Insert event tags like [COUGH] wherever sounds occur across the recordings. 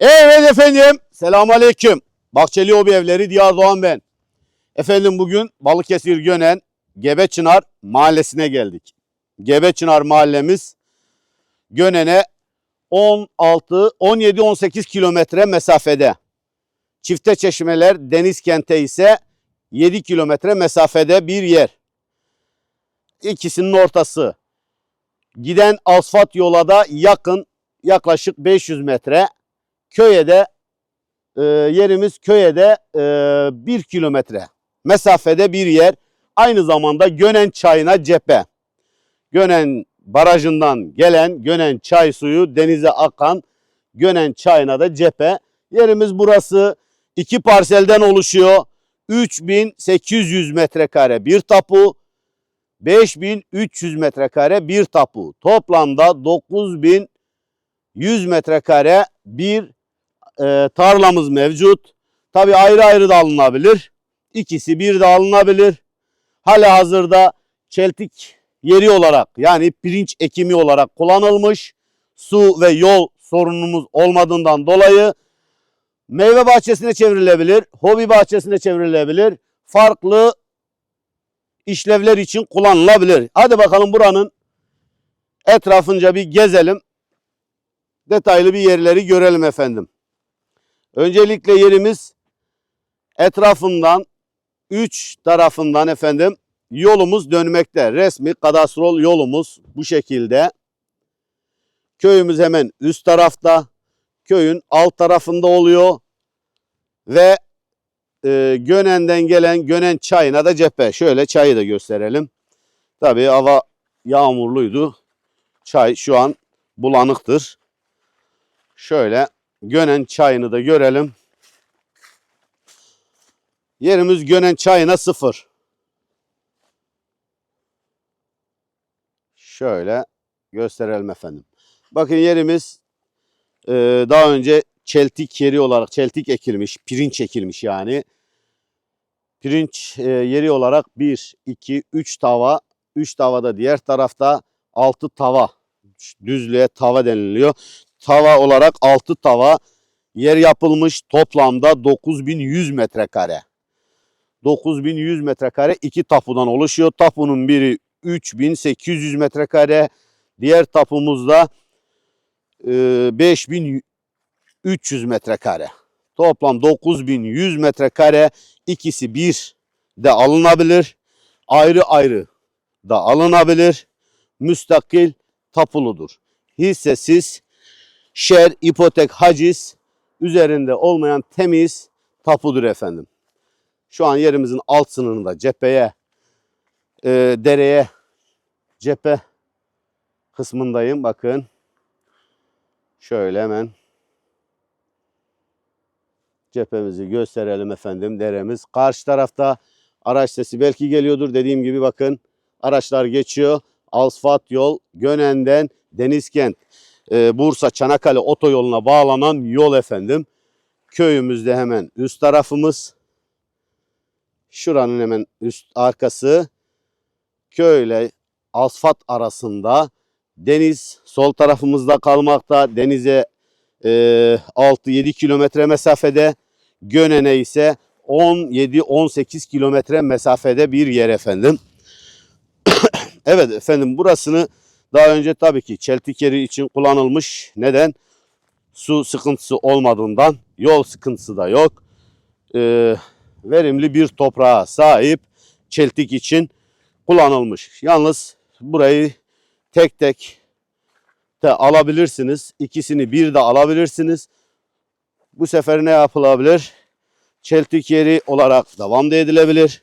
Evet efendim. Selamun Aleyküm. Bahçeli Hobi Evleri Diyar Doğan ben. Efendim bugün Balıkesir Gönen Gebeçınar mahallesine geldik. Gebeçınar mahallemiz Gönen'e 16, 17-18 kilometre mesafede. Çifte Çeşmeler Deniz Kent'e ise 7 kilometre mesafede bir yer. İkisinin ortası. Giden asfalt yola da yakın yaklaşık 500 metre. Köye de e, yerimiz köye de e, 1 kilometre mesafede bir yer. Aynı zamanda Gönen çayına cephe. Gönen barajından gelen Gönen çay suyu denize akan Gönen çayına da cephe. Yerimiz burası iki parselden oluşuyor. 3800 metrekare bir tapu. 5300 metrekare bir tapu. Toplamda 9100 metrekare bir e, tarlamız mevcut. Tabi ayrı ayrı da alınabilir. İkisi bir de alınabilir. Hala hazırda çeltik yeri olarak yani pirinç ekimi olarak kullanılmış. Su ve yol sorunumuz olmadığından dolayı meyve bahçesine çevrilebilir, hobi bahçesine çevrilebilir. Farklı işlevler için kullanılabilir. Hadi bakalım buranın etrafınca bir gezelim. Detaylı bir yerleri görelim efendim. Öncelikle yerimiz etrafından üç tarafından efendim yolumuz dönmekte. Resmi kadastrol yolumuz bu şekilde. Köyümüz hemen üst tarafta. Köyün alt tarafında oluyor. Ve e, Gönen'den gelen Gönen çayına da cephe. Şöyle çayı da gösterelim. Tabii hava yağmurluydu. Çay şu an bulanıktır. Şöyle Gönen çayını da görelim. Yerimiz Gönen çayına sıfır. Şöyle gösterelim efendim. Bakın yerimiz e, daha önce çeltik yeri olarak çeltik ekilmiş, pirinç ekilmiş yani. Pirinç e, yeri olarak 1, 2, 3 tava, 3 tava da diğer tarafta 6 tava. Düzlüğe tava deniliyor. Tava olarak 6 tava yer yapılmış toplamda 9100 metrekare. 9100 metrekare iki tapudan oluşuyor. Tapunun biri 3800 metrekare. Diğer tapumuzda e, 5300 metrekare. Toplam 9100 metrekare. İkisi bir de alınabilir. Ayrı ayrı da alınabilir. Müstakil tapuludur. Hissesiz, şer, ipotek, haciz üzerinde olmayan temiz tapudur efendim. Şu an yerimizin alt sınırında cepheye, e, dereye, cephe kısmındayım. Bakın. Şöyle hemen cephemizi gösterelim efendim. Deremiz. Karşı tarafta araç sesi belki geliyordur. Dediğim gibi bakın araçlar geçiyor. Asfalt yol Gönen'den Denizkent, e, Bursa, Çanakkale otoyoluna bağlanan yol efendim. Köyümüzde hemen üst tarafımız. Şuranın hemen üst arkası. Köyle asfalt arasında deniz sol tarafımızda kalmakta. Denize e, 6-7 kilometre mesafede. Gönen'e ise 17-18 kilometre mesafede bir yer efendim. [COUGHS] evet efendim burasını daha önce tabii ki çeltik yeri için kullanılmış. Neden? Su sıkıntısı olmadığından yol sıkıntısı da yok. Ee, verimli bir toprağa sahip çeltik için kullanılmış. Yalnız burayı tek tek de alabilirsiniz. İkisini bir de alabilirsiniz. Bu sefer ne yapılabilir? Çeltik yeri olarak devam da edilebilir.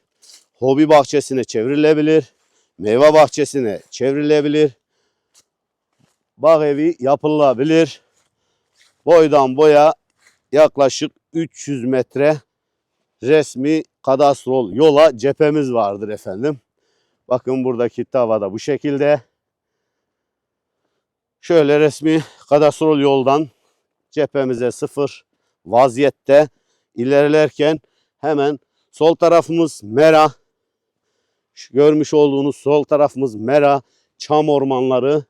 Hobi bahçesine çevrilebilir. Meyve bahçesine çevrilebilir. Bağ evi yapılabilir. Boydan boya yaklaşık 300 metre resmi kadastrol yola cephemiz vardır efendim. Bakın buradaki tavada bu şekilde. Şöyle resmi kadastrol yoldan cephemize sıfır vaziyette ilerlerken hemen sol tarafımız mera. Şu görmüş olduğunuz sol tarafımız mera, çam ormanları.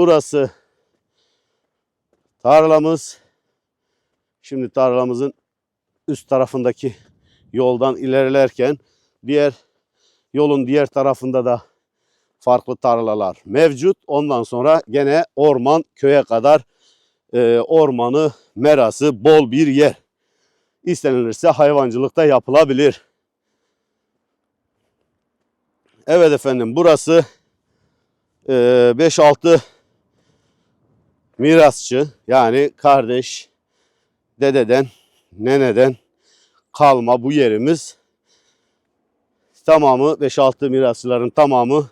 Burası Tarlamız şimdi tarlamızın üst tarafındaki yoldan ilerlerken diğer yolun diğer tarafında da farklı tarlalar mevcut. Ondan sonra gene orman köye kadar e, ormanı, merası bol bir yer. İstenilirse hayvancılıkta yapılabilir. Evet efendim burası e, 5-6 mirasçı yani kardeş, dededen, neneden kalma bu yerimiz. Tamamı 5-6 mirasçıların tamamı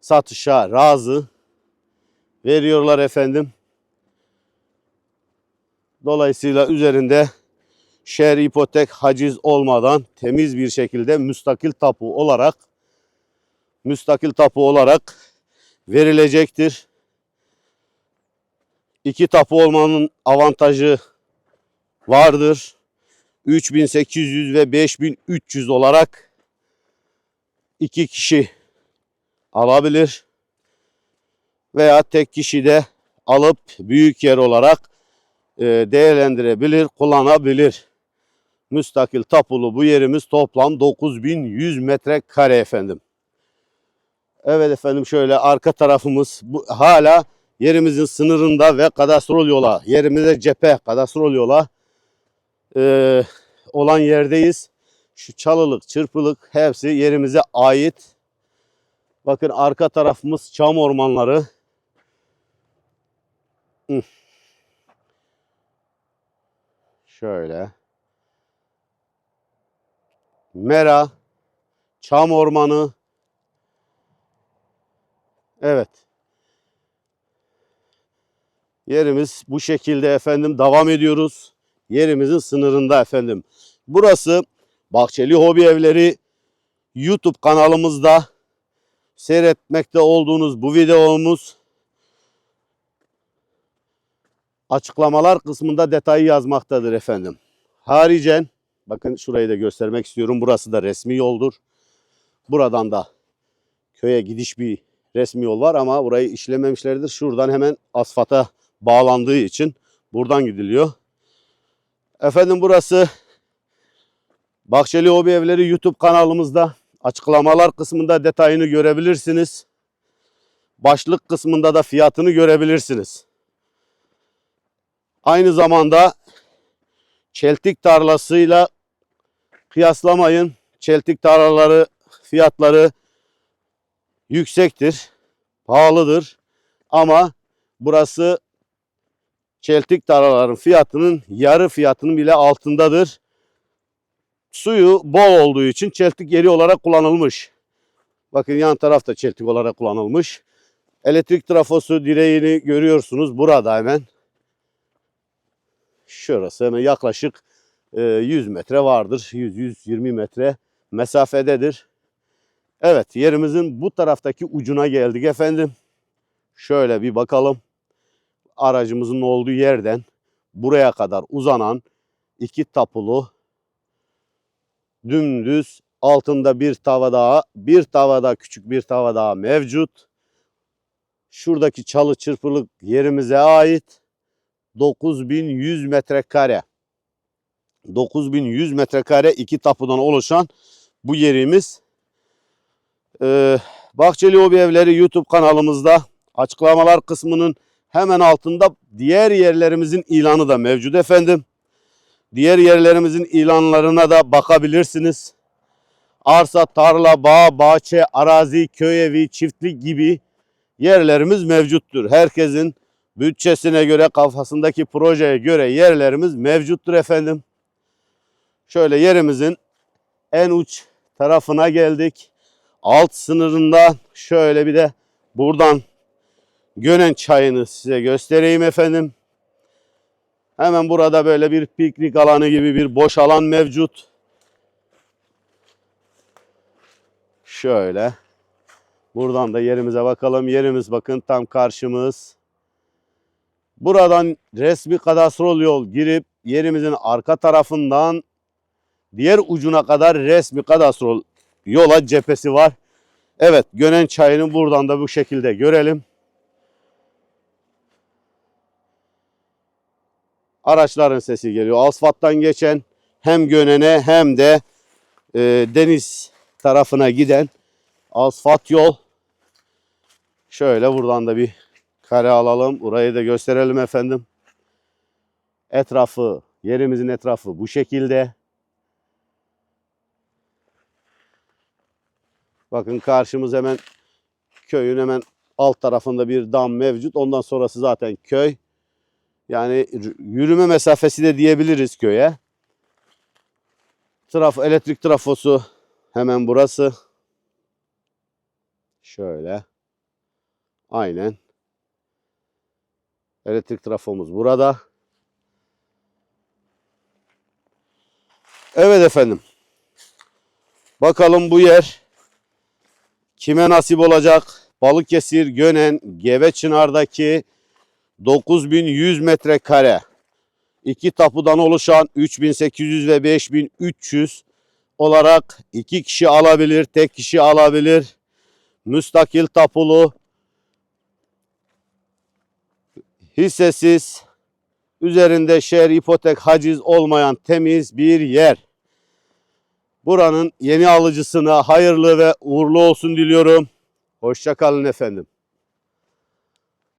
satışa razı veriyorlar efendim. Dolayısıyla üzerinde şer ipotek haciz olmadan temiz bir şekilde müstakil tapu olarak müstakil tapu olarak verilecektir. İki tapu olmanın avantajı vardır. 3800 ve 5300 olarak iki kişi alabilir veya tek kişi de alıp büyük yer olarak e, değerlendirebilir, kullanabilir. Müstakil tapulu bu yerimiz toplam 9100 metrekare efendim. Evet efendim şöyle arka tarafımız bu, hala yerimizin sınırında ve kadastrol yola, yerimize cephe kadastrol yola e, olan yerdeyiz. Şu çalılık, çırpılık hepsi yerimize ait. Bakın arka tarafımız çam ormanları. Şöyle. Mera, çam ormanı. Evet. Yerimiz bu şekilde efendim devam ediyoruz. Yerimizin sınırında efendim. Burası Bahçeli Hobi Evleri YouTube kanalımızda seyretmekte olduğunuz bu videomuz açıklamalar kısmında detayı yazmaktadır efendim. Haricen bakın şurayı da göstermek istiyorum. Burası da resmi yoldur. Buradan da köye gidiş bir resmi yol var ama burayı işlememişlerdir. Şuradan hemen asfata bağlandığı için buradan gidiliyor. Efendim burası Bahçeli Hobi Evleri YouTube kanalımızda açıklamalar kısmında detayını görebilirsiniz. Başlık kısmında da fiyatını görebilirsiniz. Aynı zamanda çeltik tarlasıyla kıyaslamayın. Çeltik tarlaları fiyatları yüksektir, pahalıdır. Ama burası çeltik tarlaların fiyatının yarı fiyatının bile altındadır. Suyu bol olduğu için çeltik yeri olarak kullanılmış. Bakın yan tarafta çeltik olarak kullanılmış. Elektrik trafosu direğini görüyorsunuz burada hemen. Şurası hemen yaklaşık e, 100 metre vardır. 100-120 metre mesafededir. Evet yerimizin bu taraftaki ucuna geldik efendim. Şöyle bir bakalım. Aracımızın olduğu yerden buraya kadar uzanan iki tapulu dümdüz altında bir tava daha, bir tava daha küçük bir tava daha mevcut. Şuradaki çalı çırpılık yerimize ait 9100 metrekare. 9100 metrekare iki tapudan oluşan bu yerimiz. Ee, Bahçeli Hobi Evleri YouTube kanalımızda açıklamalar kısmının hemen altında diğer yerlerimizin ilanı da mevcut efendim. Diğer yerlerimizin ilanlarına da bakabilirsiniz. Arsa, tarla, bağ, bahçe, arazi, köy evi, çiftlik gibi yerlerimiz mevcuttur. Herkesin bütçesine göre, kafasındaki projeye göre yerlerimiz mevcuttur efendim. Şöyle yerimizin en uç tarafına geldik. Alt sınırından şöyle bir de buradan Gönen çayını size göstereyim efendim. Hemen burada böyle bir piknik alanı gibi bir boş alan mevcut. Şöyle. Buradan da yerimize bakalım. Yerimiz bakın tam karşımız. Buradan resmi kadastrol yol girip yerimizin arka tarafından diğer ucuna kadar resmi kadastrol yola cephesi var. Evet Gönen çayını buradan da bu şekilde görelim. Araçların sesi geliyor. Asfalttan geçen hem Gönen'e hem de e, deniz tarafına giden asfalt yol. Şöyle buradan da bir kare alalım. Burayı da gösterelim efendim. Etrafı, yerimizin etrafı bu şekilde. Bakın karşımız hemen köyün hemen alt tarafında bir dam mevcut. Ondan sonrası zaten köy. Yani yürüme mesafesi de diyebiliriz köye. Trafo, elektrik trafosu hemen burası. Şöyle. Aynen. Elektrik trafomuz burada. Evet efendim. Bakalım bu yer kime nasip olacak? Balıkesir, Gönen, Geveçınar'daki 9100 metrekare iki tapudan oluşan 3800 ve 5300 olarak iki kişi alabilir, tek kişi alabilir. Müstakil tapulu, hissesiz, üzerinde şer, ipotek, haciz olmayan temiz bir yer. Buranın yeni alıcısına hayırlı ve uğurlu olsun diliyorum. Hoşça kalın efendim.